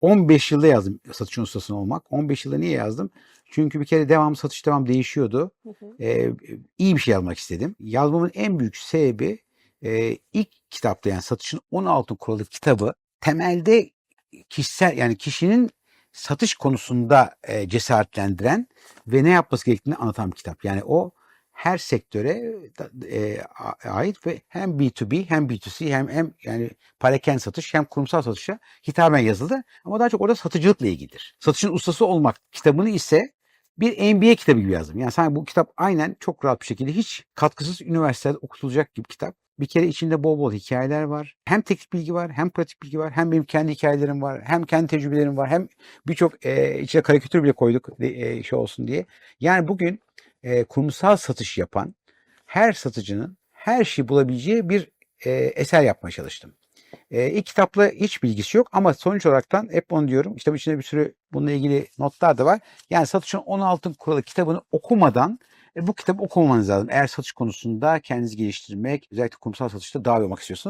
15 yılda yazdım satışın ustası olmak. 15 yılda niye yazdım? Çünkü bir kere devam satış devam değişiyordu. Hı hı. Ee, iyi bir şey yazmak istedim. Yazmamın en büyük sebebi e, ilk kitapta yani satışın 16 kuralı kitabı temelde kişisel yani kişinin satış konusunda e, cesaretlendiren ve ne yapması gerektiğini anlatan bir kitap. Yani o her sektöre e, ait ve hem B2B hem B2C hem hem yani parakende satış hem kurumsal satışa hitaben yazıldı. Ama daha çok orada satıcılıkla ilgilidir. Satışın ustası olmak kitabını ise bir MBA kitabı gibi yazdım. Yani sanki bu kitap aynen çok rahat bir şekilde hiç katkısız üniversitede okutulacak gibi kitap. Bir kere içinde bol bol hikayeler var. Hem teknik bilgi var, hem pratik bilgi var, hem benim kendi hikayelerim var, hem kendi tecrübelerim var, hem birçok e, içine karikatür bile koyduk e, şey olsun diye. Yani bugün e, kurumsal satış yapan her satıcının her şeyi bulabileceği bir e, eser yapmaya çalıştım. E, ilk kitapla hiç bilgisi yok ama sonuç olaraktan hep onu diyorum. Kitabın içinde bir sürü bununla ilgili notlar da var. Yani satışın 16 kuralı kitabını okumadan e, bu kitabı okumamanız lazım. Eğer satış konusunda kendinizi geliştirmek, özellikle kurumsal satışta daha iyi olmak istiyorsanız.